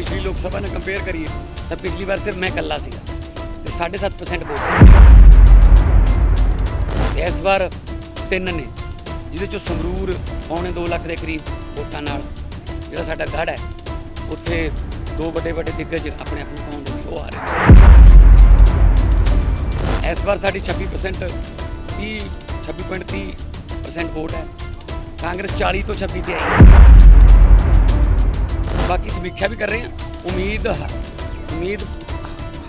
ਪਿਛਲੀ ਲੋਕ ਸਭਾ ਨਾਲ ਕੰਪੇਅਰ ਕਰੀਏ, ਤਾਂ ਪਿਛਲੀ ਵਾਰ ਸਿਰਫ ਮੈਂ ਇਕੱਲਾ ਸੀਗਾ ਤੇ 7.5% ਵੋਟ ਸੀ। ਤੇ ਇਸ ਵਾਰ ਤਿੰਨ ਨੇ, ਜਿਹਦੇ ਚੋਂ ਸੰਗਰੂਰ ਪੌਣੇ 2 ਲੱਖ ਦੇ ਕਰੀਬ ਵੋਟਾਂ ਨਾਲ ਜਿਹੜਾ ਸਾਡਾ ਗੜ ਹੈ, ਉੱਥੇ ਦੋ ਵੱਡੇ ਵੱਡੇ ਦਿੱਗਜ ਆਪਣੇ ਆਪ ਨੂੰ ਪਾਉਂਦੇ ਸੀ, ਉਹ ਆ ਰਹੇ ਇਸ ਵਾਰ ਸਾਡੀ 26% 30 26.30% ਵੋਟ ਹੈ। ਕਾਂਗਰਸ 40 ਤੋਂ 26 ਤੇ ਆਈ ਬਾਕੀ ਸਮੀਖਿਆ ਵੀ ਕਰ ਰਹੇ ਹਾਂ। ਉਮੀਦ ਉਮੀਦ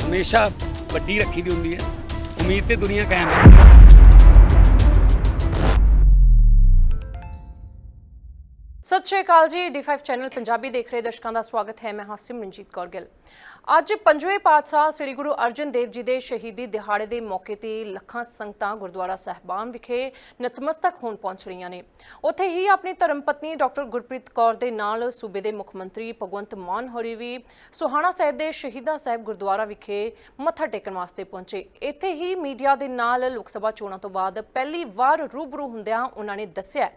ਹਮੇਸ਼ਾ ਵੱਡੀ ਰੱਖੀ ਦੀ ਹੁੰਦੀ ਹੈ। ਉਮੀਦ ਤੇ ਦੁਨੀਆ ਕਾਇਮ ਹੈ। ਸਤਿ ਸ਼੍ਰੀ ਅਕਾਲ ਜੀ। D5 ਚੈਨਲ ਪੰਜਾਬੀ ਦੇਖ ਰਹੇ ਦਰਸ਼ਕਾਂ ਦਾ ਸਵਾਗਤ ਹੈ। ਮੈਂ ਹਾਸਿਮ ਰਣਜੀਤ ਕੌਰ ਗਿੱਲ। ਅੱਜ ਪੰਜਵੇਂ ਪਾਤਸ਼ਾਹ ਸ੍ਰੀ ਗੁਰੂ ਅਰਜਨ ਦੇਵ ਜੀ ਦੇ ਸ਼ਹੀਦੀ ਦਿਹਾੜੇ ਦੇ ਮੌਕੇ ਤੇ ਲੱਖਾਂ ਸੰਗਤਾਂ ਗੁਰਦੁਆਰਾ ਸਾਹਿਬਾਨ ਵਿਖੇ ਨਤਮਸਤਕ ਹੋਣ ਪਹੁੰਚ ਰਹੀਆਂ ਨੇ। ਉੱਥੇ ਹੀ ਆਪਣੀ ਧਰਮ ਪਤਨੀ ਡਾਕਟਰ ਗੁਰਪ੍ਰੀਤ ਕੌਰ ਦੇ ਨਾਲ ਸੂਬੇ ਦੇ ਮੁੱਖ ਮੰਤਰੀ ਭਗਵੰਤ ਮਾਨ ਹੋਰੀ ਵੀ ਸੁਹਾਣਾ ਸਾਹਿਬ ਦੇ ਸ਼ਹੀਦਾਂ ਸਾਹਿਬ ਗੁਰਦੁਆਰਾ ਵਿਖੇ ਮੱਥਾ ਟੇਕਣ ਵਾਸਤੇ ਪਹੁੰਚੇ। ਇੱਥੇ ਹੀ ਮੀਡੀਆ ਦੇ ਨਾਲ ਲੋਕ ਸਭਾ ਚੋਣਾਂ ਤੋਂ ਬਾਅਦ ਪਹਿਲੀ ਵਾਰ ਰੂਬਰੂ ਹੁੰਦਿਆਂ ਉਹਨਾਂ ਨੇ ਦੱਸਿਆ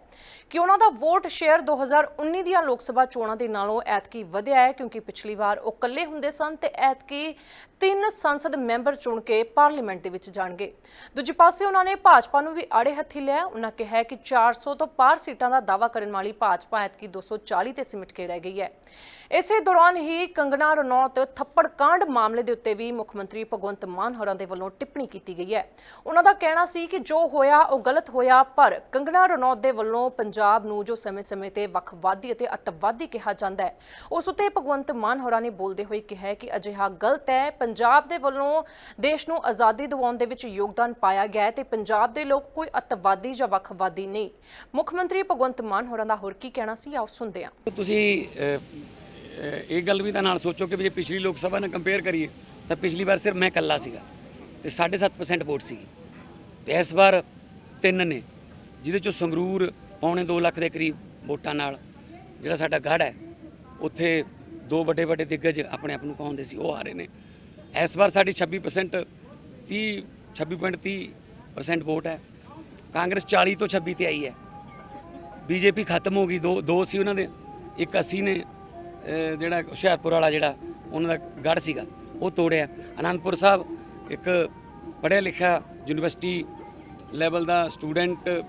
ਕਿ ਉਹਨਾਂ ਦਾ ਵੋਟ ਸ਼ੇਅਰ 2019 ਦੀਆਂ ਲੋਕ ਸਭਾ ਚੋਣਾਂ ਦੇ ਨਾਲੋਂ ਐਤਕੀ ਵਧਿਆ ਹੈ ਕਿਉਂਕਿ ਪਿਛਲੀ ਵਾਰ ਉਹ ਇਕੱਲੇ ਹੁੰਦੇ ਸਨ ਤੇ ਐਤਕੀ ਤਿੰਨ ਸੰਸਦ ਮੈਂਬਰ ਚੁਣ ਕੇ ਪਾਰਲੀਮੈਂਟ ਦੇ ਵਿੱਚ ਜਾਣਗੇ। ਦੂਜੇ ਪਾਸੇ ਉਹਨਾਂ ਨੇ ਭਾਜਪਾ ਨੂੰ ਵੀ ਆੜੇ ਹੱਥੀ ਲਿਆ। ਉਹਨਾਂ ਕਿਹਾ ਕਿ 400 ਤੋਂ ਪਾਰ ਸੀਟਾਂ ਦਾ ਦਾਅਵਾ ਕਰਨ ਵਾਲੀ ਭਾਜਪਾ ਐਤਕੀ 240 ਤੇ ਸਿਮਟ ਕੇ ਰਹਿ ਗਈ ਹੈ। ਇਸੇ ਦੌਰਾਨ ਹੀ ਕੰਗਣਾ ਰਣੌਤ ਥੱਪੜ ਕਾਂਡ ਮਾਮਲੇ ਦੇ ਉੱਤੇ ਵੀ ਮੁੱਖ ਮੰਤਰੀ ਭਗਵੰਤ ਮਾਨ ਹੋਰਾਂ ਦੇ ਵੱਲੋਂ ਟਿੱਪਣੀ ਕੀਤੀ ਗਈ ਹੈ। ਉਹਨਾਂ ਦਾ ਕਹਿਣਾ ਸੀ ਕਿ ਜੋ ਹੋਇਆ, ਉਹ ਗਲਤ ਹੋਇਆ, ਪਰ ਕੰਗਣਾ ਰਣੌਤ ਦੇ ਵੱਲੋਂ ਪੰਜਾਬ ਨੂੰ ਜੋ ਸਮੇਂ-ਸਮੇਂ ਤੇ ਵੱਖਵਾਦੀ ਅਤੇ ਅੱਤਵਾਦੀ ਕਿਹਾ ਜਾਂਦਾ ਹੈ, ਉਸ ਉੱਤੇ ਭਗਵੰਤ ਮਾਨ ਹੋਰਾਂ ਨੇ ਬੋਲਦੇ ਹੋਏ ਕਿਹਾ ਕਿ ਅਜਿਹਾ ਗਲਤ ਹੈ। ਪੰਜਾਬ ਦੇ ਵੱਲੋਂ ਦੇਸ਼ ਨੂੰ ਆਜ਼ਾਦੀ ਦਿਵਾਉਣ ਦੇ ਵਿੱਚ ਯੋਗਦਾਨ ਪਾਇਆ ਗਿਆ ਹੈ ਤੇ ਪੰਜਾਬ ਦੇ ਲੋਕ ਕੋਈ ਅੱਤਵਾਦੀ ਜਾਂ ਵੱਖਵਾਦੀ ਨਹੀਂ। ਮੁੱਖ ਮੰਤਰੀ ਭਗਵੰਤ ਮਾਨ ਹੋਰਾਂ ਦਾ ਹੋਰ ਕੀ ਕਹਿਣਾ ਸੀ, ਆਓ ਸੁਣਦੇ ਹਾਂ। ਤੁਸੀਂ ਇਹ ਗੱਲ ਵੀ ਤਾਂ ਨਾਲ ਸੋਚੋ ਕਿ ਵੀ ਜੇ ਪਿਛਲੀ ਲੋਕ ਸਭਾ ਨਾਲ ਕੰਪੇਅਰ ਕਰੀਏ, ਤਾਂ ਪਿਛਲੀ ਵਾਰ ਸਿਰਫ ਮੈਂ ਇਕੱਲਾ ਸੀਗਾ ਤੇ 7.5% ਵੋਟ ਸੀ ਤੇ ਇਸ ਵਾਰ ਤਿੰਨ ਨੇ, ਜਿਹਦੇ ਚੋਂ ਸੰਗਰੂਰ ਪੌਣੇ 2 ਲੱਖ ਦੇ ਕਰੀਬ ਵੋਟਾਂ ਨਾਲ ਜਿਹੜਾ ਸਾਡਾ ਗੜ ਹੈ, ਉੱਥੇ ਦੋ ਵੱਡੇ ਵੱਡੇ ਦਿੱਗਜ ਆਪਣੇ ਆਪ ਨੂੰ ਕਹਾਉਂਦੇ ਸੀ, ਉਹ ਆ ਰਹੇ ਨੇ। ਇਸ ਵਾਰ ਸਾਡੀ 26% 30 26.30% ਵੋਟ ਹੈ। ਕਾਂਗਰਸ 40 ਤੋਂ 26 ਤੇ ਆਈ ਹੈ। ਬੀਜੇਪੀ ਖਤਮ ਹੋ ਗਈ, ਦੋ ਦੋ ਸੀ ਉਹਨਾਂ ਦੇ, ਇੱਕ ਅਸੀਂ ਨੇ ਜਿਹੜਾ ਹੁਸ਼ਿਆਰਪੁਰ ਵਾਲਾ ਜਿਹੜਾ, ਉਹਨਾਂ ਦਾ ਗੜ ਸੀਗਾ, ਉਹ ਤੋੜਿਆ। ਅਨੰਦਪੁਰ ਸਾਹਿਬ ਇੱਕ ਪੜ੍ਹਿਆ ਲਿਖਿਆ ਯੂਨੀਵਰਸਿਟੀ ਲੈਵਲ ਦਾ ਸਟੂਡੈਂਟ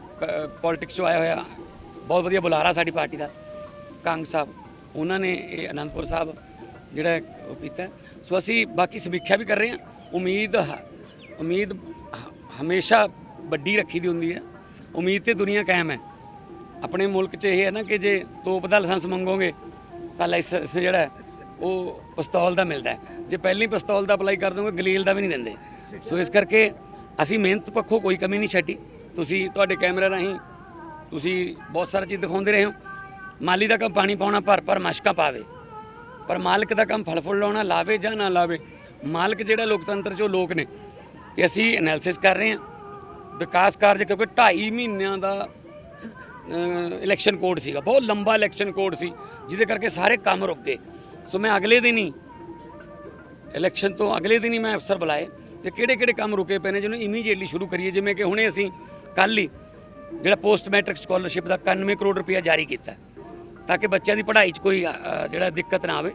ਪੋਲਿਟਿਕਸ 'ਚੋਂ ਆਇਆ ਹੋਇਆ। ਬਹੁਤ ਵਧੀਆ ਬੁਲਾਰਾ ਸਾਡੀ ਪਾਰਟੀ ਦਾ, ਕੰਗ ਸਾਹਿਬ। ਉਹਨਾਂ ਨੇ ਇਹ ਅਨੰਦਪੁਰ ਸਾਹਿਬ ਜਿਹੜਾ ਉਹ ਕੀਤਾ। ਸੋ ਅਸੀਂ ਬਾਕੀ ਸਮੀਖਿਆ ਵੀ ਕਰ ਰਹੇ ਹਾਂ। ਉਮੀਦ ਹ- ਉਮੀਦ ਹ- ਹਮੇਸ਼ਾ ਵੱਡੀ ਰੱਖੀ ਦੀ ਹੁੰਦੀ ਹੈ। ਉਮੀਦ ਤੇ ਦੁਨੀਆ ਕਾਇਮ ਹੈ। ਆਪਣੇ ਮੁਲਕ 'ਚ ਇਹ ਹੈ ਨਾ ਕਿ ਜੇ ਤੋਪ ਦਾ ਲਾਇਸੈਂਸ ਮੰਗੋਗੇ ਤਾਂ ਲਾਇਸੈਂਸ ਜਿਹੜਾ ਉਹ ਪਿਸਤੌਲ ਦਾ ਮਿਲਦਾ ਜੇ ਪਹਿਲੀ ਪਿਸਤੌਲ ਦਾ ਅਪਲਾਈ ਕਰ ਦੋਗੇ, ਗਲੀਲ ਦਾ ਵੀ ਨਹੀਂ ਦਿੰਦੇ। ਸੋ ਇਸ ਕਰਕੇ ਅਸੀਂ ਮਿਹਨਤ ਪੱਖੋਂ ਕੋਈ ਕਮੀ ਨਹੀਂ ਛੱਡੀ। ਤੁਸੀਂ ਤੁਹਾਡੇ ਕੈਮਰਾ ਰਾਹੀਂ ਤੁਸੀਂ ਬਹੁਤ ਸਾਰਾ ਚੀਜ਼ ਦਿਖਾਉਂਦੇ ਰਹੇ ਹੋ। ਮਾਲੀ ਦਾ ਕੰਮ ਪਾਣੀ ਪਾਉਣਾ, ਭਰ ਭਰ ਮਸ਼ਕਾਂ ਪਾਵੇ ਪਰ ਮਾਲਕ ਦਾ ਕੰਮ ਫਲ ਫੁੱਲ ਲਾਉਣਾ, ਲਾਵੇ ਜਾਂ ਨਾ ਲਾਵੇ, ਮਾਲਕ ਜਿਹੜਾ ਲੋਕਤੰਤਰ 'ਚੋਂ ਲੋਕ ਨੇ। ਤੇ ਅਸੀਂ ਐਨਾਲਿਸਿਸ ਕਰ ਰਹੇ ਹਾਂ। ਵਿਕਾਸ ਕਾਰਜ ਕਿਉਂਕਿ 2.5 ਮਹੀਨਿਆਂ ਦਾ ਇਲੈਕਸ਼ਨ ਕੋਡ ਸੀਗਾ। ਬਹੁਤ ਲੰਬਾ ਇਲੈਕਸ਼ਨ ਕੋਡ ਸੀ, ਜਿਹਦੇ ਕਰਕੇ ਸਾਰੇ ਕੰਮ ਰੁਕ ਗਏ। ਸੋ ਮੈਂ ਅਗਲੇ ਦਿਨ ਹੀ ਇਲੈਕਸ਼ਨ ਤੋਂ ਅਗਲੇ ਦਿਨ ਹੀ ਮੈਂ ਅਫਸਰ ਬੁਲਾਏ ਤੇ ਕਿਹੜੇ ਕਿਹੜੇ ਕੰਮ ਰੁਕੇ ਪਏ ਨੇ ਜਿਹਨੂੰ ਇਮੀਡੀਏਟਲੀ ਸ਼ੁਰੂ ਕਰੀਏ। ਜਿਵੇਂ ਕਿ ਹੁਣੇ ਅਸੀਂ ਕੱਲ ਹੀ ਜਿਹੜਾ ਪੋਸਟ ਮੈਟ੍ਰਿਕ ਸਕਾਲਰਸ਼ਿਪ ਦਾ 91 ਕਰੋੜ ਰੁਪਇਆ ਜਾਰੀ ਕੀਤਾ ਤਾਂ ਕਿ ਬੱਚਿਆਂ ਦੀ ਪੜ੍ਹਾਈ 'ਚ ਕੋਈ ਜਿਹੜਾ ਦਿੱਕਤ ਨਾ ਆਵੇ।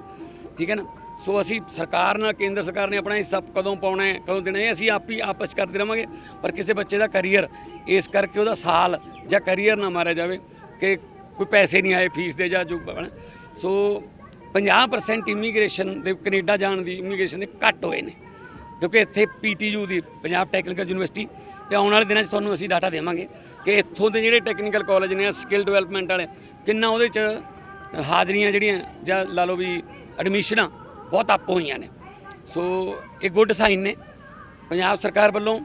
ਠੀਕ ਹੈ ਨਾ? ਸੋ ਅਸੀਂ ਸਰਕਾਰ ਨਾਲ, ਕੇਂਦਰ ਸਰਕਾਰ ਨੇ ਆਪਣਾ ਹਿੱਸਾ ਕਦੋਂ ਪਾਉਣਾ ਹੈ, ਕਦੋਂ ਦੇਣਾ ਹੈ ਅਸੀਂ ਆਪ ਹੀ ਆਪਸ 'ਚ ਕਰਦੇ ਰਵਾਂਗੇ। ਪਰ ਕਿਸੇ ਬੱਚੇ ਦਾ ਕੈਰੀਅਰ ਇਸ ਕਰਕੇ ਉਹਦਾ ਸਾਲ ਜਾਂ ਕੈਰੀਅਰ ਨਾ ਮਾਰਿਆ ਜਾਵੇ ਕਿ ਕੋਈ ਪੈਸੇ ਨਹੀਂ ਆਏ ਫੀਸ ਦੇ ਜਾਂ ਜੋ ਬਣਾ ਸੋ 50% ਇਮੀਗ੍ਰੇਸ਼ਨ ਦੇ, ਕੈਨੇਡਾ ਜਾਣ ਦੀ ਇਮੀਗ੍ਰੇਸ਼ਨ ਦੇ ਘੱਟ ਹੋਏ ਨੇ। ਕਿਉਂਕਿ ਇੱਥੇ ਪੀਟੀਯੂ ਦੀ, ਪੰਜਾਬ ਟੈਕਨੀਕਲ ਯੂਨੀਵਰਸਿਟੀ ਤੇ ਆਉਣ ਵਾਲੇ ਦਿਨਾਂ 'ਚ ਤੁਹਾਨੂੰ ਅਸੀਂ ਡਾਟਾ ਦੇਵਾਂਗੇ ਕਿ ਇੱਥੋਂ ਦੇ ਜਿਹੜੇ ਟੈਕਨੀਕਲ ਕਾਲਜ ਨੇ ਸਕਿੱਲ ਡਿਵੈਲਪਮੈਂਟ ਵਾਲੇ, ਕਿੰਨਾ ਉਹਦੇ 'ਚ ਹਾਜ਼ਰੀਆਂ ਜਿਹੜੀਆਂ ਜਾਂ ਲਾ ਲਓ ਵੀ ਐਡਮਿਸ਼ਨਾਂ ਬਹੁਤ ਅੱਪ ਹੋਈਆਂ ਨੇ। ਸੋ ਇਹ ਗੁੱਡ ਸਾਈਨ ਨੇ। ਪੰਜਾਬ ਸਰਕਾਰ ਵੱਲੋਂ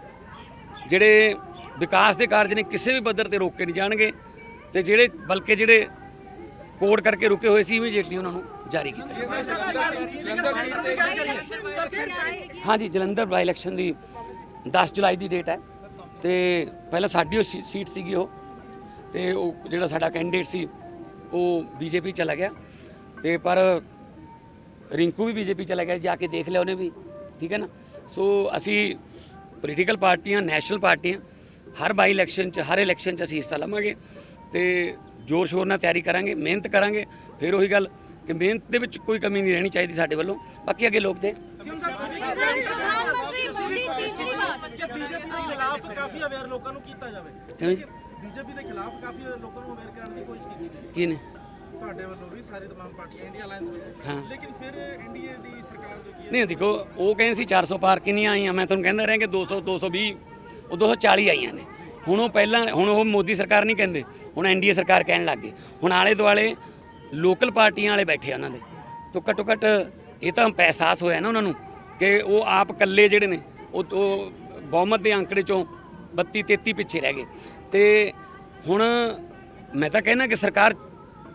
ਜਿਹੜੇ ਵਿਕਾਸ ਦੇ ਕਾਰਜ ਨੇ, ਕਿਸੇ ਵੀ ਪੱਧਰ ਤੇ ਰੋਕੇ ਨਹੀਂ ਜਾਣਗੇ ਤੇ ਜਿਹੜੇ, ਬਲਕਿ ਜਿਹੜੇ ਕੋਡ ਕਰਕੇ ਰੁਕੇ ਹੋਏ ਸੀ ਇਮੀਡੀਏਟਲੀ ਉਹਨਾਂ ਨੂੰ ਜਾਰੀ ਕੀਤਾ ਹਾਂਜੀ, ਜਲੰਧਰ ਬਾਈ ਇਲੈਕਸ਼ਨ ਦੀ 10 ਜੁਲਾਈ ਦੀ ਡੇਟ ਹੈ। ਤੇ ਪਹਿਲਾਂ ਸਾਡੀ ਉਹ ਸੀ- ਸੀਟ ਸੀਗੀ ਉਹ। ਤੇ ਉਹ ਜਿਹੜਾ ਸਾਡਾ ਕੈਂਡੀਡੇਟ ਸੀ, ਉਹ ਬੀਜੇਪੀ ਚਲਾ ਗਿਆ। ਤੇ ਪਰ ਰਿੰਕੂ ਵੀ ਬੀਜੇਪੀ ਚਲਾ ਗਿਆ ਜਾ ਕੇ ਦੇਖ ਲਿਆ ਉਹਨੇ ਵੀ ਠੀਕ ਹੈ ਨਾ ਸੋ ਅਸੀਂ ਪੋਲੀਟੀਕਲ ਪਾਰਟੀਆਂ ਨੈਸ਼ਨਲ ਪਾਰਟੀਆਂ ਹਰ ਬਾਈ ਇਲੈਕਸ਼ਨ 'ਚ ਹਰ ਇਲੈਕਸ਼ਨ 'ਚ ਅਸੀਂ ਹਿੱਸਾ ਲਵਾਂਗੇ ਤੇ ਜ਼ੋਰ ਸ਼ੋਰ ਨਾਲ ਤਿਆਰੀ ਕਰਾਂਗੇ ਮਿਹਨਤ ਕਰਾਂਗੇ ਫਿਰ ਉਹੀ ਗੱਲ ਕਿ ਮਿਹਨਤ ਦੇ ਵਿੱਚ ਕੋਈ ਕਮੀ ਨਹੀਂ ਰਹਿਣੀ ਚਾਹੀਦੀ ਸਾਡੇ ਵੱਲੋਂ ਬਾਕੀ ਅੱਗੇ ਲੋਕ ਦੇ ਬੀਜੇਪੀ ਦੇ ਖਿਲਾਫ ਕਾਫੀ ਅਵੇਅਰ ਲੋਕਾਂ ਨੂੰ ਕੀਤਾ ਜਾਵੇ ਬੀਜੇਪੀ ਦੇ ਖਿਲਾਫ ਕਾਫੀ ਲੋਕਾਂ ਨੂੰ ਅਵੇਅਰ ਕਰਨ ਦੀ ਕੋਸ਼ਿਸ਼ ਕੀਤੀ ਗਈ ਕੀ ਤੁਹਾਡੇ ਵੱਲੋਂ ਵੀ ਸਾਰੇ तमाम ਪਾਰਟੀਆਂ ਇੰਡੀਆ ਅਲਾਈਅੰਸ ਹਾਂ। ਵੱਲੋਂ ਲੇਕਿਨ ਫਿਰ ਐਨਡੀਏ ਦੀ ਸਰਕਾਰ ਜੋ ਕੀ ਹੈ ਨਹੀਂ ਦੇਖੋ ਉਹ ਕਹਿੰਦੇ ਸੀ 400 ਪਾਰ ਕਿੰਨੀਆਂ ਆਈਆਂ ਮੈਂ ਤੁਹਾਨੂੰ ਕਹਿੰਦਾ ਰਿਹਾ ਕਿ 200 220 ਉਹ 240 ਆਈਆਂ ਨੇ ਹੁਣ ਉਹ ਪਹਿਲਾਂ ਹੁਣ ਉਹ ਮੋਦੀ ਸਰਕਾਰ ਨਹੀਂ ਕਹਿੰਦੇ ਹੁਣ ਐਨਡੀਏ ਸਰਕਾਰ ਕਹਿਣ ਲੱਗ ਗਈ ਹੁਣ ਆਲੇ ਦੁਆਲੇ ਲੋਕਲ ਪਾਰਟੀਆਂ ਵਾਲੇ ਬੈਠੇ ਆ ਉਹਨਾਂ ਦੇ ਤੋਂ ਘੱਟੋ ਘੱਟ ਇਹ ਤਾਂ ਅਹਿਸਾਸ ਹੋਇਆ ਨਾ ਉਹਨਾਂ ਨੂੰ ਕਿ ਉਹ ਆਪ ਇਕੱਲੇ ਜਿਹੜੇ ਨੇ ਉਹ ਉਹ ਬਹੁਮਤ ਦੇ ਅੰਕੜੇ ਚੋਂ 32 33 ਪਿੱਛੇ ਰਹਿ ਗਏ ਤੇ ਹੁਣ ਮੈਂ ਤਾਂ ਕਹਿੰਦਾ ਕਿ ਸਰਕਾਰ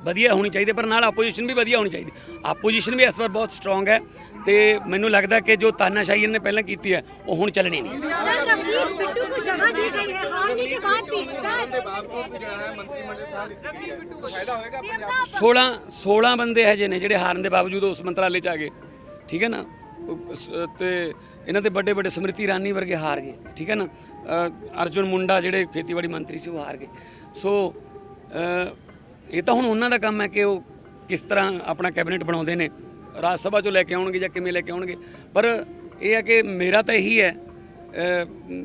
ਵਧੀਆ ਹੋਣੀ ਚਾਹੀਦੀ ਪਰ ਨਾਲ ਆਪੋਜੀਸ਼ਨ ਵੀ ਵਧੀਆ ਹੋਣੀ ਚਾਹੀਦੀ ਆਪੋਜੀਸ਼ਨ ਵੀ ਇਸ ਵਾਰ ਬਹੁਤ ਸਟਰੋਂਗ ਹੈ ਤੇ ਮੈਨੂੰ ਲੱਗਦਾ ਕਿ ਜੋ ਤਾਨਾਸ਼ਾਹੀ ਇਹਨੇ ਪਹਿਲਾਂ ਕੀਤੀ ਹੈ ਉਹ ਹੁਣ ਚੱਲਣੀ ਨਹੀਂ ਸੋਲਾਂ 16 ਬੰਦੇ ਹੈ ਨੇ ਜਿਹੜੇ ਹਾਰਨ ਦੇ ਬਾਵਜੂਦ ਉਸ ਮੰਤਰਾਲੇ ਚ ਆ ਗਏ। ਠੀਕ ਹੈ ਨਾ? ਤੇ ਇਹਨਾਂ ਦੇ ਵੱਡੇ ਵੱਡੇ ਸਮ੍ਰਿਤੀ ਰਾਨੀ ਵਰਗੇ ਹਾਰ ਗਏ। ਠੀਕ ਹੈ ਨਾ? ਅਰਜੁਨ ਮੁੰਡਾ ਜਿਹੜੇ ਖੇਤੀਬਾੜੀ ਮੰਤਰੀ ਸੀ ਉਹ ਹਾਰ ਗਏ। ਸੋ ਇਹ ਤਾਂ ਹੁਣ ਉਹਨਾਂ ਦਾ ਕੰਮ ਹੈ ਕਿ ਉਹ ਕਿਸ ਤਰ੍ਹਾਂ ਆਪਣਾ ਕੈਬਨਿਟ ਬਣਾਉਂਦੇ ਨੇ। ਰਾਜ ਸਭਾ ਚੋਂ ਲੈ ਕੇ ਆਉਣਗੇ ਜਾਂ ਕਿਵੇਂ ਲੈ ਕੇ ਆਉਣਗੇ। ਪਰ ਇਹ ਹੈ ਕਿ ਮੇਰਾ ਤਾਂ ਇਹੀ ਹੈ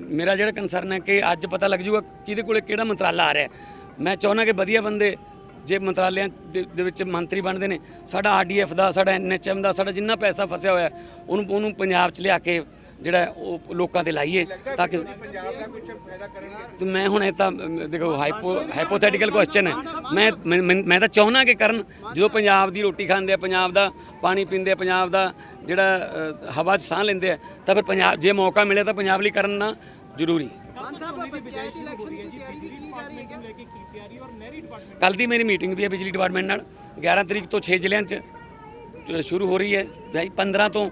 ਮੇਰਾ ਜਿਹੜਾ ਕੰਸਰਨ ਹੈ ਕਿ ਅੱਜ ਪਤਾ ਲੱਗ ਜੂਗਾ ਕਿਹਦੇ ਕੋਲੇ ਕਿਹੜਾ ਮੰਤਰਾਲਾ ਆ ਰਿਹਾ ਮੈਂ ਚਾਹੁੰਦਾ ਕਿ ਵਧੀਆ ਬੰਦੇ ਜੇ ਮੰਤਰਾਲਿਆਂ ਦੇ ਵਿੱਚ ਮੰਤਰੀ ਬਣਦੇ ਨੇ। ਸਾਡਾ ਆਰਡੀਐਫ ਦਾ, ਸਾਡਾ ਐਨਐਚਐਮ ਦਾ, ਸਾਡਾ ਜਿੰਨਾ ਪੈਸਾ ਫਸਿਆ ਹੋਇਆ ਉਹਨੂੰ ਉਹਨੂੰ ਪੰਜਾਬ 'ਚ ਲਿਆ ਕੇ ਜਿਹੜਾ ਉਹ ਲੋਕਾਂ ਤੇ ਲਾਈਏ ਤਾਂ ਕਿ ਤੇ ਮੈਂ ਹੁਣ ਇਹ ਤਾਂ ਦੇਖੋ ਹਾਈਪੋ ਹਾਈਪੋਥੈਟੀਕਲ ਕੁਐਸਚਨ ਹੈ। ਮੈਂ, ਮੈਂ- ਮੈਂ ਤਾਂ ਚਾਹੁੰਦਾ ਕਿ ਕਰਨ, ਜਦੋਂ ਪੰਜਾਬ ਦੀ ਰੋਟੀ ਖਾਂਦੇ ਆ, ਪੰਜਾਬ ਦਾ ਪਾਣੀ ਪੀਂਦੇ ਆ, ਪੰਜਾਬ ਦਾ ਜਿਹੜਾ ਹਵਾ 'ਚ ਸਾਹ ਲੈਂਦੇ ਆ, ਤਾਂ ਫਿਰ ਪੰਜਾਬ ਜੇ ਮੌਕਾ ਮਿਲੇ ਤਾਂ ਪੰਜਾਬ ਲਈ ਕਰਨਾ ਨਾ ਜ਼ਰੂਰੀ। ਕੱਲ ਦੀ ਮੇਰੀ ਮੀਟਿੰਗ ਵੀ ਹੈ ਬਿਜਲੀ ਡਿਪਾਰਟਮੈਂਟ ਨਾਲ। 11 ਤਰੀਕ ਤੋਂ 6 ਜ਼ਿਲ੍ਹਿਆਂ 'ਚ ਸ਼ੁਰੂ ਹੋ ਰਹੀ ਹੈ। ਭਾਈ 15 ਤੋਂ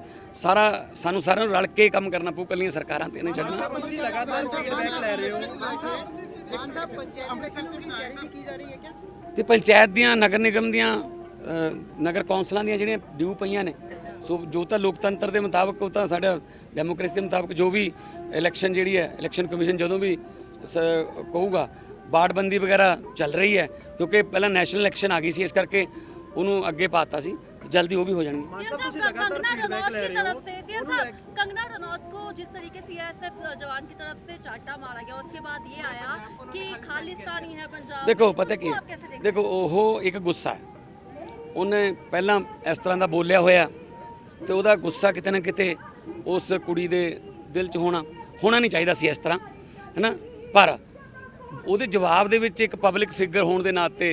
ਸਾਰਾ ਸਾਨੂੰ ਸਾਰਿਆਂ ਨੂੰ ਰਲ ਕੇ ਕੰਮ ਕਰਨਾ ਪਊ ਕੱਲੀਆਂ ਸਰਕਾਰਾਂ ਤੇ ਨਹੀਂ ਛੱਡਣਾ ਤੁਸੀਂ ਲਗਾਤਾਰ ਫੀਡਬੈਕ ਲੈ ਰਹੇ ਹੋ। ਤੇ ਪੰਚਾਇਤ ਦੀਆਂ ਨਗਰ ਨਿਗਮ ਦੀਆਂ ਨਗਰ ਕੌਂਸਲਾਂ ਦੀਆਂ ਜਿਹੜੀਆਂ ਡਿਊ ਪਈਆਂ ਨੇ ਸੋ ਜੋ ਤਾਂ ਲੋਕਤੰਤਰ ਦੇ ਮੁਤਾਬਕ ਉਹ ਤਾਂ ਸਾਡਾ ਡੈਮੋਕ੍ਰੇਸੀ ਦੇ ਮੁਤਾਬਕ ਜੋ ਵੀ ਇਲੈਕਸ਼ਨ ਜਿਹੜੀ ਹੈ ਇਲੈਕਸ਼ਨ ਕਮਿਸ਼ਨ ਜਦੋਂ ਵੀ ਸ- ਕਹੂਗਾ ਬਾੜਬੰਦੀ ਵਗੈਰਾ ਚੱਲ ਰਹੀ ਹੈ ਕਿਉਂਕਿ ਪਹਿਲਾਂ ਨੈਸ਼ਨਲ ਇਲੈਕਸ਼ਨ ਆ ਗਈ ਸੀ ਇਸ ਕਰਕੇ ਉਹਨੂੰ ਅੱਗੇ ਪਾਤਾ ਸੀ। ਜਲਦੀ ਉਹ ਵੀ ਹੋ ਜਾਣਗੇ सीएम साहब कंगना रनौत की तरफ से सीएम साहब कंगना रनौत को जिस तरीके से सीआईएसएफ जवान की तरफ से चाटा मारा गया उसके बाद ये आया कि खालिस्तानी है पंजाब ਦੇਖੋ ਪਤਾ ਕੀ उसको ਹੈ? आप कैसे देखते ਦੇਖੋ ਉਹ ਇੱਕ ਗੁੱਸਾ ਹੈ ਉਹਨੇ ਪਹਿਲਾਂ ਇਸ ਤਰ੍ਹਾਂ ਦਾ ਬੋਲਿਆ ਹੋਇਆ ਤੇ ਉਹਦਾ ਗੁੱਸਾ ਕਿਤੇ ਨਾ ਕਿਤੇ ਉਸ ਕੁੜੀ ਦੇ ਦਿਲ 'ਚ ਹੋਣਾ ਹੋਣਾ ਨਹੀਂ ਚਾਹੀਦਾ ਸੀ ਇਸ ਤਰ੍ਹਾਂ ਹੈਨਾ ਪਰ ਉਹਦੇ ਜਵਾਬ ਦੇ ਵਿੱਚ ਇੱਕ ਪਬਲਿਕ ਫਿਗਰ ਹੋਣ ਦੇ ਨਾਤੇ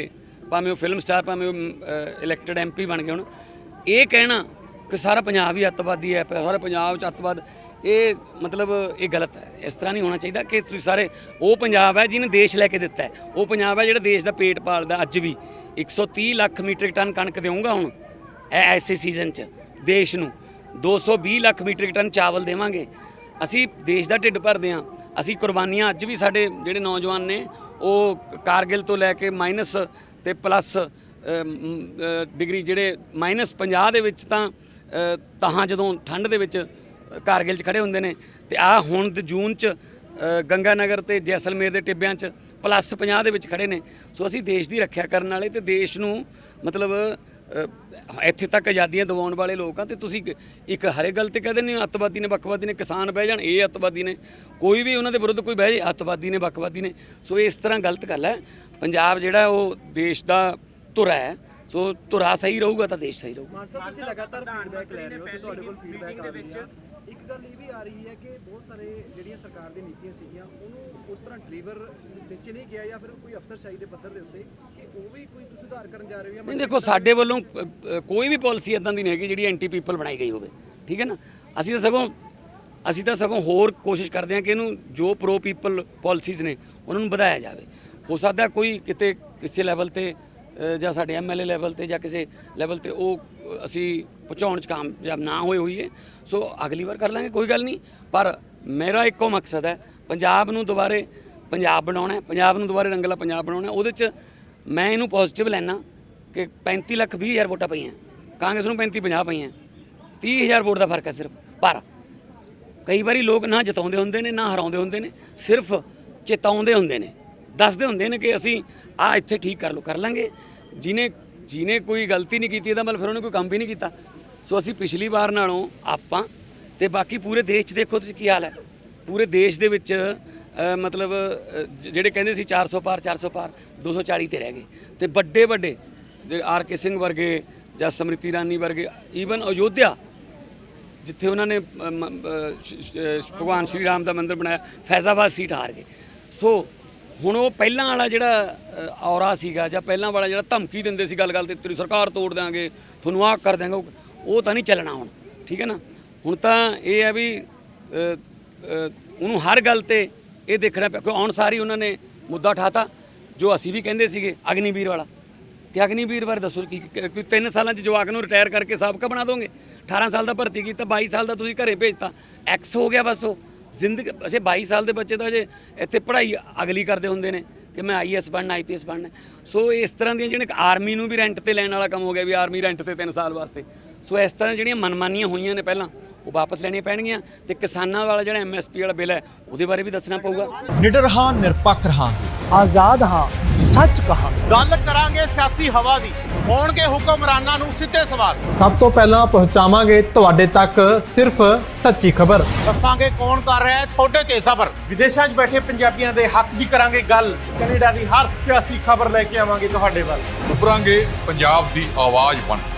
ਭਾਵੇਂ ਉਹ ਫਿਲਮ ਸਟਾਰ ਭਾਵੇਂ ਉਹ ਇਲੈਕਟਡ ਐਮਪੀ ਬਣ ਗਏ ਹੁਣ, ਇਹ ਕਹਿਣਾ ਕਿ ਸਾਰਾ ਪੰਜਾਬ ਹੀ ਅੱਤਵਾਦੀ ਹੈ ਸਾਰੇ ਪੰਜਾਬ 'ਚ ਅੱਤਵਾਦ, ਇਹ ਮਤਲਬ ਇਹ ਗਲਤ ਹੈ। ਇਸ ਤਰ੍ਹਾਂ ਨਹੀਂ ਹੋਣਾ ਚਾਹੀਦਾ ਕਿ ਤੁਸੀਂ ਸਾਰੇ, ਉਹ ਪੰਜਾਬ ਹੈ ਜਿਹਨੇ ਦੇਸ਼ ਲੈ ਕੇ ਦਿੱਤਾ ਹੈ, ਉਹ ਪੰਜਾਬ ਹੈ ਜਿਹੜਾ ਦੇਸ਼ ਦਾ ਪੇਟ ਪਾਲਦਾ ਅੱਜ ਵੀ। 130 ਲੱਖ ਮੀਟ੍ਰਿਕ ਟਨ ਕਣਕ ਦੇਊਂਗਾ ਹੁਣ ਐਸੇ ਸੀਜ਼ਨ 'ਚ, ਦੇਸ਼ ਨੂੰ। 220 ਲੱਖ ਮੀਟ੍ਰਿਕ ਟਨ ਚਾਵਲ ਦੇਵਾਂਗੇ। ਅਸੀਂ ਦੇਸ਼ ਦਾ ਢਿੱਡ ਭਰਦੇ ਹਾਂ। ਅਸੀਂ ਕੁਰਬਾਨੀਆਂ ਅੱਜ ਵੀ ਸਾਡੇ ਜਿਹੜੇ ਨੌਜਵਾਨ ਨੇ, ਉਹ ਕਾਰਗਿਲ ਤੋਂ ਲੈ ਕੇ ਮਾਈਨਸ ਤੇ ਪਲੱਸ ਡਿਗਰੀ ਜਿਹੜੇ ਮਾਈਨਸ 50 ਦੇ ਵਿੱਚ ਤਾਂ ਅ, ਜਦੋਂ ਠੰਡ ਦੇ ਵਿੱਚ ਕਾਰਗਿਲ 'ਚ ਖੜੇ ਹੁੰਦੇ ਨੇ ਤੇ ਆ ਹੁਣ ਤੇ ਜੂਨ 'ਚ ਅ, ਗੰਗਾਨਗਰ ਤੇ ਜੈਸਲਮੇਰ ਦੇ ਟਿੱਬਿਆਂ 'ਚ ਪਲੱਸ 50 ਦੇ ਵਿੱਚ ਖੜੇ ਨੇ। ਸੋ ਅਸੀਂ ਦੇਸ਼ ਦੀ ਰੱਖਿਆ ਕਰਨ ਵਾਲੇ ਤੇ ਦੇਸ਼ ਨੂੰ ਮਤਲਬ ਇੱਥੇ ਤੱਕ ਆਜ਼ਾਦੀਆਂ ਦਿਵਾਉਣ ਵਾਲੇ ਲੋਕ ਆ ਤੇ ਤੁਸੀਂ ਇੱਕ- ਹਰੇ ਗੱਲ ਤੇ ਕਹਿੰਦੇ ਨਹੀਂ ਅੱਤਵਾਦੀ ਨੇ ਵੱਖਵਾਦੀ ਨੇ ਕਿਸਾਨ ਬਹਿ ਜਾਣ ਇਹ ਅੱਤਵਾਦੀ ਨੇ। ਕੋਈ ਵੀ ਉਹਨਾਂ ਦੇ ਵਿਰੁੱਧ ਕੋਈ ਬਹਿ ਜਾਏ ਅੱਤਵਾਦੀ ਨੇ ਵੱਖਵਾਦੀ ਨੇ। ਸੋ ਇਸ ਤਰ੍ਹਾਂ ਗਲਤ ਗੱਲ ਹੈ। ਪੰਜਾਬ ਜਿਹੜਾ ਉਹ ਦੇਸ਼ ਦਾ ਧੁਰਾ ਹੈ ਸੋ ਧੁਰਾ ਸਹੀ ਰਹੂਗਾ ਤਾਂ ਦੇਸ਼ ਸਹੀ ਰਹੂਗਾ। ਮਾਨ ਸਾਹਿਬ ਤੁਸੀਂ ਲਗਾਤਾਰ ਫੀਡਬੈਕ ਲੈ ਰਹੇ ਹੋ ਤੇ ਤੁਹਾਡੇ ਕੋਲ ਫੀਡਬੈਕ ਆ ਰਹੀ ਹੈ। ਇੱਕ ਗੱਲ ਇਹ ਵੀ ਆ ਰਹੀ ਹੈ ਕਿ ਬਹੁਤ ਸਾਰੇ ਜਿਹੜੀਆਂ ਸਰਕਾਰ ਦੀਆਂ ਨੀਤੀਆਂ ਸੀਗੀਆਂ ਉਹਨੂੰ ਉਸ ਤਰ੍ਹਾਂ ਡਿਲੀਵਰ ਵਿੱਚ ਨਹੀਂ ਗਿਆ ਜਾਂ ਫਿਰ ਕੋਈ ਅਫਸਰਸ਼ਾਹੀ ਦੇ ਪੱਧਰ ਦੇ ਉੱਤੇ ਕਿ ਉਹ ਵੀ ਕੋਈ ਤੁਸੀਂ ਸੁਧਾਰ ਕਰਨ ਜਾ ਰਹੇ ਹੋ ਜਾਂ ਨਹੀਂ ਦੇਖੋ ਸਾਡੇ ਵੱਲੋਂ ਅ, ਕੋਈ ਵੀ ਪਾਲਿਸੀ ਇਦਾਂ ਦੀ ਨਹੀਂ ਹੈਗੀ ਜਿਹੜੀ ਐਂਟੀ ਪੀਪਲ ਬਣਾਈ ਗਈ ਹੋਵੇ। ਠੀਕ ਹੈ ਨਾ? ਅਸੀਂ ਤਾਂ ਸਗੋਂ ਅਸੀਂ ਤਾਂ ਸਗੋਂ ਹੋਰ ਕੋਸ਼ਿਸ਼ ਕਰਦੇ ਹਾਂ ਕਿ ਇਹਨੂੰ ਜੋ ਪ੍ਰੋ ਪੀਪਲ ਪਾਲਿਸੀਜ਼ ਨੇ ਉਹਨਾਂ ਨੂੰ ਵਧਾਇਆ ਜਾਵੇ। ਹੋ ਸਕਦਾ ਕੋਈ ਕਿਤੇ ਕਿਸੇ ਲੈਵਲ ਤੇ ਅ, ਜਾਂ ਸਾਡੇ ਐਮਐਲਏ ਲੈਵਲ ਤੇ ਜਾਂ ਕਿਸੇ ਲੈਵਲ ਤੇ ਉਹ ਅ, ਅਸੀਂ ਪਹੁੰਚਾਉਣ ਚ ਕਾਮਯਾਬ ਨਾ ਹੋਏ ਹੋਈਏ। ਸੋ ਅਗਲੀ ਵਾਰ ਕਰ ਲਾਂਗੇ ਕੋਈ ਗੱਲ ਨਹੀਂ। ਪਰ ਮੇਰਾ ਇੱਕੋ ਮਕਸਦ ਹੈ ਪੰਜਾਬ ਨੂੰ ਦੁਬਾਰੇ ਪੰਜਾਬ ਬਣਾਉਣਾ ਪੰਜਾਬ ਨੂੰ ਦੁਬਾਰੇ ਰੰਗਲਾ ਪੰਜਾਬ ਬਣਾਉਣਾ ਉਹਦੇ ਚ ਮੈਂ ਇਹਨੂੰ ਪੋਜ਼ਿਟਿਵ ਲੈਣਾ ਕਿ 35 ਲੱਖ 20 ਹਜ਼ਾਰ ਵੋਟਾਂ ਪਈਆਂ, ਕਾਂਗਰਸ ਨੂੰ 35 50 ਪਈਆਂ 30 ਹਜ਼ਾਰ ਵੋਟ ਦਾ ਫ਼ਰਕ ਹੈ ਸਿਰਫ, ਪਰ ਕਈ ਵਾਰੀ ਲੋਕ ਨਾ ਜਿਤਾਉਂਦੇ ਹੁੰਦੇ ਨੇ, ਨਾ ਹਰਾਉਂਦੇ ਹੁੰਦੇ ਨੇ, ਸਿਰਫ ਚੇਤਾਉਂਦੇ ਹੁੰਦੇ ਨੇ, ਦੱਸਦੇ ਹੁੰਦੇ ਨੇ ਕਿ ਅਸੀਂ ਆ ਇੱਥੇ ਠੀਕ ਕਰ ਲਓ, ਕਰ ਲਾਂਗੇ। ਜਿਨੇ ਜਿਨੇ ਕੋਈ ਗਲਤੀ ਨਹੀਂ ਕੀਤੀ ਇਹਦਾ ਮਤਲਬ ਫਿਰ ਉਹਨੇ ਕੋਈ ਕੰਮ ਵੀ ਨਹੀਂ ਕੀਤਾ। ਸੋ ਅਸੀਂ ਪਿਛਲੀ ਵਾਰ ਨਾਲੋਂ ਆਪਾਂ ਤੇ ਬਾਕੀ ਪੂਰੇ ਦੇਸ਼ 'ਚ ਦੇਖੋ ਤੁਸੀਂ ਕੀ ਹਾਲ ਹੈ। ਪੂਰੇ ਦੇਸ਼ ਦੇ ਵਿੱਚ ਮਤਲਬ ਜਿਹੜੇ ਕਹਿੰਦੇ ਸੀ 400 ਪਾਰ 400 ਪਾਰ 240 ਤੇ ਰਹਿ ਗਏ। ਤੇ ਵੱਡੇ ਵੱਡੇ ਜਿਹੜੇ ਆਰ ਕੇ ਸਿੰਘ ਵਰਗੇ ਜਾਂ ਸਮ੍ਰਿਤੀ ਇਰਾਨੀ ਵਰਗੇ ਈਵਨ ਅਯੋਧਿਆ, ਜਿੱਥੇ ਉਹਨਾਂ ਨੇ ਭਗਵਾਨ ਸ਼੍ਰੀ ਰਾਮ ਦਾ ਮੰਦਿਰ ਬਣਾਇਆ, ਫੈਜ਼ਾਬਾਦ ਸੀਟ ਹਾਰ ਗਏ। ਸੋ, ਹੁਣ ਉਹ ਪਹਿਲਾਂ ਵਾਲਾ ਜਿਹੜਾ ਔਰਾ ਸੀਗਾ ਜਾਂ ਪਹਿਲਾਂ ਵਾਲਾ ਜਿਹੜਾ ਧਮਕੀ ਦਿੰਦੇ ਸੀ ਗੱਲ ਗੱਲ ਤੇ, ਤੇਰੀ ਸਰਕਾਰ ਤੋੜ ਦਿਆਂਗੇ, ਤੁਹਾਨੂੰ ਆਹ ਕਰ ਦਿਆਂਗੇ, ਉਹ- ਤਾਂ ਨਹੀਂ ਚੱਲਣਾ ਹੁਣ, ਠੀਕ ਹੈ ਨਾ? ਹੁਣ ਤਾਂ ਇਹ ਹੈ ਵੀ ਉਹਨੂੰ ਹਰ ਗੱਲ ਤੇ ਇਹ ਦੇਖਣਾ ਪਿਆ ਕਿ ਆਉਣ ਸਾਰੀ ਉਹਨਾਂ ਨੇ ਮੁੱਦਾ ਉਠਾਤਾ, ਜੋ ਅਸੀਂ ਵੀ ਕਹਿੰਦੇ ਸੀਗੇ, ਅਗਨੀਵੀਰ ਵਾਲਾ। ਕਿ ਅਗਨੀਵੀਰ ਬਾਰੇ ਦੱਸੋ, ਕਿ ਕਿ- ਕਿ ਤਿੰਨ ਸਾਲਾਂ 'ਚ ਜਵਾਕ ਨੂੰ ਰਿਟਾਇਰ ਕਰਕੇ ਸਾਬਕਾ ਬਣਾ ਦੋਗੇ? 18 ਸਾਲ ਦਾ ਭਰਤੀ ਕੀਤਾ 22 ਸਾਲ ਦਾ ਤੁਸੀਂ ਘਰੇ ਭੇਜਤਾ ਐਕਸ ਹੋ ਗਿਆ ਬਸ ਉਹ। ਜ਼ਿੰਦਗੀ ਅਜੇ 22 ਸਾਲ ਦੇ ਬੱਚੇ ਤਾਂ ਅਜੇ ਇੱਥੇ ਪੜ੍ਹਾਈ ਅਗਲੀ ਕਰਦੇ ਹੁੰਦੇ ਨੇ, ਕਿ ਮੈਂ ਆਈਐਸ ਬਣਨਾ ਆਈਪੀਐਸ ਬਣਨਾ। ਸੋ ਇਸ ਤਰ੍ਹਾਂ ਦੀਆਂ ਜਿਹੜੀਆਂ ਆਰਮੀ ਨੂੰ ਵੀ ਰੈਂਟ ਤੇ ਲੈਣ ਵਾਲਾ ਕੰਮ ਹੋ ਗਿਆ, ਵੀ ਆਰਮੀ ਰੈਂਟ ਤੇ 3 ਸਾਲ ਵਾਸਤੇ। ਸੋ ਇਸ ਤਰ੍ਹਾਂ ਜਿਹੜੀਆਂ ਮਨਮਾਨੀਆਂ ਹੋਈਆਂ ਨੇ ਪਹਿਲਾਂ ਉਹ ਵਾਪਸ ਲੈਣੀਆਂ ਪੈਣਗੀਆਂ ਤੇ ਕਿਸਾਨਾਂ ਵਾਲਾ ਜਿਹੜਾ ਐਮਐਸਪੀ ਵਾਲਾ ਬਿੱਲ ਹੈ ਉਹਦੇ ਬਾਰੇ ਵੀ ਦੱਸਣਾ ਪਊਗਾ। ਨਿਡਰ ਹਾਂ ਨਿਰਪੱਖ ਰਹਾਂਗੇ। ਆਜ਼ਾਦ ਹਾਂ ਸੱਚ ਕਹਾਂ ਗੱਲ ਕਰਾਂਗੇ ਸਿਆਸੀ ਹਵਾ ਦੀ। ਹੋਣਗੇ ਹੁਕਮਰਾਨਾਂ ਨੂੰ ਸਿੱਧੇ ਸਵਾਲ। ਸਭ ਤੋਂ ਪਹਿਲਾਂ ਪਹੁੰਚਾਵਾਂਗੇ ਤੁਹਾਡੇ ਤੱਕ ਸਿਰਫ ਸੱਚੀ ਖਬਰ। ਦੱਸਾਂਗੇ ਕੌਣ ਕਰ ਰਿਹਾ ਹੈ ਤੁਹਾਡੇ ਤੇ ਸਬਰ। ਵਿਦੇਸ਼ਾਂ 'ਚ ਬੈਠੇ ਪੰਜਾਬੀਆਂ ਦੇ ਹੱਕ ਦੀ ਕਰਾਂਗੇ ਗੱਲ। ਕੈਨੇਡਾ ਦੀ ਹਰ ਸਿਆਸੀ ਖਬਰ ਲੈ ਕੇ ਆਵਾਂਗੇ ਤੁਹਾਡੇ ਵੱਲ। ਉਭਰਾਂਗੇ ਪੰਜਾਬ ਦੀ ਆਵਾਜ਼ ਬਣ ਕੇ।